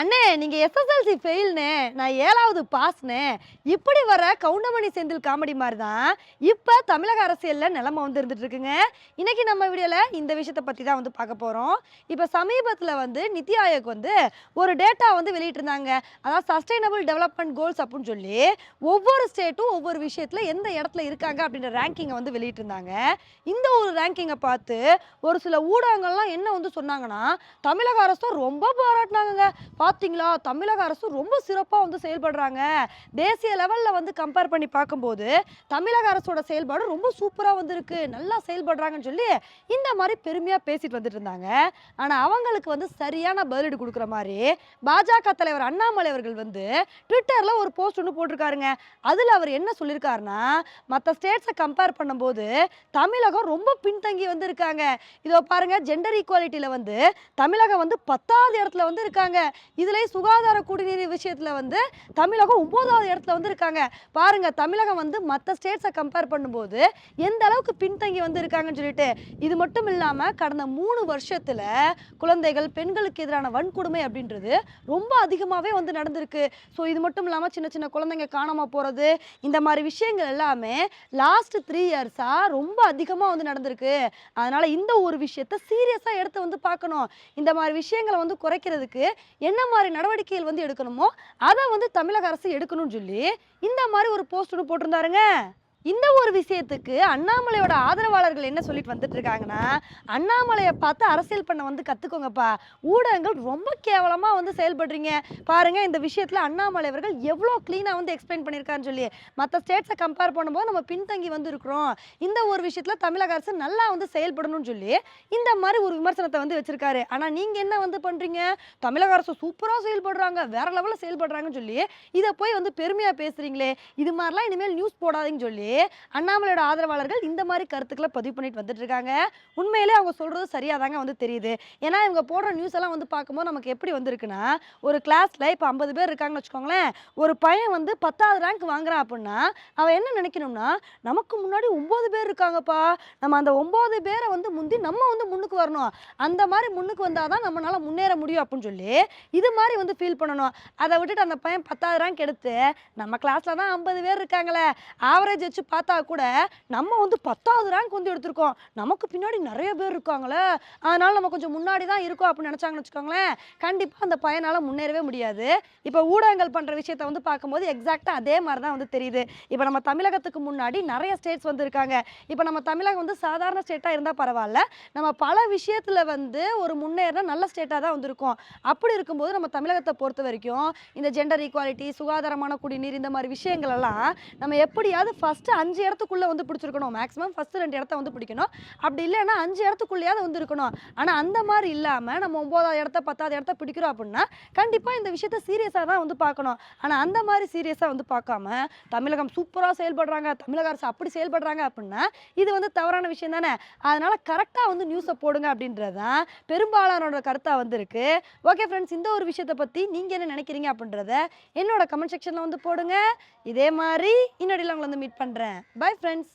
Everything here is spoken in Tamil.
அண்ணே நீங்கள் எஸ்எஸ்எல்சி ஃபெயில்னே நான் ஏழாவது பாஸ்னே இப்படி வர கவுண்டமணி செந்தில் காமெடி மாதிரி தான் இப்போ தமிழக அரசியலில் நிலமை வந்து இருந்துட்டு இருக்குங்க இன்னைக்கு நம்ம வீடியோவில் இந்த விஷயத்தை பற்றி தான் வந்து பார்க்க போகிறோம் இப்போ சமீபத்தில் வந்து நித்தி ஆயோக் வந்து ஒரு டேட்டா வந்து வெளியிட்டிருந்தாங்க. அதாவது சஸ்டைனபிள் டெவலப்மெண்ட் கோல்ஸ் அப்படின்னு சொல்லி ஒவ்வொரு ஸ்டேட்டும் ஒவ்வொரு விஷயத்தில் எந்த இடத்துல இருக்காங்க அப்படின்ற ரேங்கிங்கை வந்து வெளியிட்டிருந்தாங்க. இந்த ஒரு ரேங்கிங்கை பார்த்து ஒரு சில ஊடகங்கள்லாம் என்ன வந்து சொன்னாங்கன்னா தமிழக அரசும் ரொம்ப பாராட்டினாங்கங்க. பார்த்தீங்களா தமிழக அரசு ரொம்ப சிறப்பாக வந்து செயல்படுறாங்க. தேசிய லெவலில் வந்து கம்பேர் பண்ணி பார்க்கும்போது தமிழக அரசோட செயல்பாடு ரொம்ப சூப்பராக வந்துருக்கு. நல்லா செயல்படுறாங்கன்னு சொல்லி இந்த மாதிரி பெருமையாக பேசிட்டு வந்துட்டு இருந்தாங்க. ஆனால் அவங்களுக்கு வந்து சரியான பதிலடி கொடுக்குற மாதிரி பாஜக தலைவர் அண்ணாமலை அவர்கள் வந்து ட்விட்டரில் ஒரு போஸ்ட் ஒன்று போட்டிருக்காருங்க. அதில் அவர் என்ன சொல்லியிருக்காருன்னா மற்ற ஸ்டேட்ஸை கம்பேர் பண்ணும்போது தமிழகம் ரொம்ப பின்தங்கி வந்து இருக்காங்க இதோ பாருங்க ஜெண்டர் ஈக்குவாலிட்டியில் வந்து தமிழகம் வந்து பத்தாவது இடத்துல வந்து இருக்காங்க. இதுலேயும் சுகாதார குடிநீர் விஷயத்தில் வந்து தமிழகம் ஒன்பதாவது இடத்துல வந்து இருக்காங்க பாருங்க தமிழகம் வந்து மற்ற ஸ்டேட்ஸை கம்பேர் பண்ணும்போது எந்த அளவுக்கு பின்தங்கி வந்து இருக்காங்கன்னு சொல்லிட்டு இது மட்டும் இல்லாமல் கடந்த மூணு வருஷத்தில் குழந்தைகள் பெண்களுக்கு எதிரான வன்கொடுமை அப்படின்றது ரொம்ப அதிகமாகவே வந்து நடந்திருக்கு. ஸோ இது மட்டும் இல்லாமல் சின்ன சின்ன குழந்தைங்க காணாமல் போகிறது இந்த மாதிரி விஷயங்கள் எல்லாமே லாஸ்ட் த்ரீ இயர்ஸாக ரொம்ப அதிகமாக வந்து நடந்திருக்கு. அதனால் இந்த ஒரு விஷயத்த சீரியஸாக எடுத்து வந்து பார்க்கணும். இந்த மாதிரி விஷயங்களை வந்து குறைக்கிறதுக்கு என்ன மாதிரி நடவடிக்கைகள் வந்து எடுக்கணுமோ அதை வந்து தமிழக அரசு எடுக்கணும்னு சொல்லி இந்த மாதிரி ஒரு போஸ்ட் ஒன்று போட்டிருந்தாருங்க. இந்த ஒரு விஷயத்துக்கு அண்ணாமலையோட ஆதரவாளர்கள் என்ன சொல்லிட்டு வந்துட்டு இருக்காங்கன்னா அண்ணாமலையை பார்த்து அரசியல் பண்ண வந்து கத்துக்கோங்கப்பா. ஊடகங்கள் ரொம்ப கேவலமா வந்து செயல்படுறீங்க. பாருங்க இந்த விஷயத்துல அண்ணாமலை அவர்கள் எவ்வளோ க்ளீனாக வந்து எக்ஸ்பிளைன் பண்ணியிருக்காருன்னு சொல்லி. மற்ற ஸ்டேட்ஸை கம்பேர் பண்ணும்போது நம்ம பின்தங்கி வந்து இருக்கிறோம் இந்த ஒரு விஷயத்துல தமிழக அரசு நல்லா வந்து செயல்படணும்னு சொல்லி இந்த மாதிரி ஒரு விமர்சனத்தை வந்து வச்சிருக்காரு. ஆனா நீங்க என்ன வந்து பண்றீங்க? தமிழக அரசு சூப்பரா செயல்படுறாங்க வேற லெவலில் செயல்படுறாங்கன்னு சொல்லி இதை போய் வந்து பெருமையா பேசுறீங்களே. இது மாதிரிலாம் இனிமேல் நியூஸ் போடாதீங்கன்னு சொல்லி அண்ணாமலையோட ஆதரவாளர்கள் இந்த மாதிரி கருத்துக்களை பதிவு பண்ணிட்டு வந்துட்டு இருக்காங்க உண்மையிலே அவங்க சொல்றது சரியா தாங்க வந்து தெரியுது. ஏன்னா இவங்க போடுற நியூஸ் எல்லாம் வந்து பார்க்கும்போது நமக்கு எப்படி வந்திருக்குன்னா ஒரு கிளாஸ்ல இப்போ ஐம்பது பேர் இருக்காங்கன்னு வச்சுக்கோங்களேன் ஒரு பையன் வந்து பத்தாவது ரேங்க் வாங்குறான் அப்படின்னா அவன் என்ன நினைக்கணும்னா நமக்கு முன்னாடி ஒன்பது பேர் இருக்காங்கப்பா. நம்ம அந்த ஒன்பது பேரை வந்து முந்தி நம்ம வந்து முன்னுக்கு வரணும். அந்த மாதிரி முன்னுக்கு வந்தால் தான் நம்மளால முன்னேற முடியும் அப்படின்னு சொல்லி இது மாதிரி வந்து ஃபீல் பண்ணணும். அதை விட்டுட்டு அந்த பையன் பத்தாவது ரேங்க் எடுத்து நம்ம கிளாஸ்ல தான் ஐம்பது பேர் இருக்காங்களே ஆவரேஜ் வச்சு பார்த்தா கூட நம்ம வந்து பத்தாவது ரேங்க் வந்து எடுத்திருக்கோம். நமக்கு பின்னாடி நிறைய பேர் இருக்காங்களே. அதனால நம்ம கொஞ்சம் முன்னாடி தான் இருக்கோம் அப்படின்னு நினச்சாங்கன்னு வச்சுக்கோங்களேன். கண்டிப்பாக அந்த பையனால் முன்னேறவே முடியாது. இப்போ ஊடகங்கள் பண்ணுற விஷயத்தை வந்து பார்க்கும்போது எக்ஸாக்டாக அதே மாதிரி தான் வந்து தெரியுது. இப்போ நம்ம தமிழகத்துக்கு முன்னாடி நிறைய ஸ்டேட்ஸ் வந்து இருக்காங்க. இப்போ நம்ம தமிழகம் வந்து சாதாரண ஸ்டேட்டாக இருந்தால் பரவாயில்ல. நம்ம பல விஷயத்தில் வந்து ஒரு முன்னேறின நல்ல ஸ்டேட்டாக தான் வந்திருக்கோம். அப்படி இருக்கும்போது நம்ம தமிழகத்தை பொறுத்த வரைக்கும் இந்த ஜெண்டர் ஈக்குவாலிட்டி சுகாதாரமான குடிநீர் இந்த மாதிரி விஷயங்கள் எல்லாம் நம்ம எப்படியாவது ஃபஸ்ட்டு அஞ்சு இடத்துக்குள்ளே வந்து பிடிச்சிருக்கணும். மேக்ஸிமம் ஃபஸ்ட்டு ரெண்டு இடத்த வந்து பிடிக்கணும். அப்படி இல்லைன்னா அஞ்சு இடத்துக்குள்ளேயாவது வந்து இருக்கணும். ஆனால் அந்த மாதிரி இல்லாமல் நம்ம ஒம்போதாவது இடத்த பத்தாவது இடத்த பிடிக்கிறோம் அப்படின்னா கண்டிப்பாக இந்த விஷயத்த சீரியஸாக தான் வந்து பார்க்கணும். ஆனால் அந்த மாதிரி சீரியஸாக வந்து பார்க்காம தமிழகம் சூப்பராக செயல்படுறாங்க தமிழக அரசு அப்படி செயல்படுறாங்க அப்படின்னா இது வந்து தவறான விஷயம் தானே? அதனால் கரெக்டாக வந்து நியூஸை போடுங்க அப்படின்றது தான் பெரும்பாலானோட கருத்தாக வந்திருக்கு ஓகே ஃப்ரெண்ட்ஸ் இந்த ஒரு விஷயத்தை பற்றி நீங்கள் என்ன நினைக்கிறீங்க அப்படின்றத என்னோட கமெண்ட் செக்ஷனில் வந்து போடுங்க. இதே மாதிரி இன்னொடியில் உங்களை வந்து மீட் பண்ணுறேன் வரேன் பை ஃப்ரெண்ட்ஸ்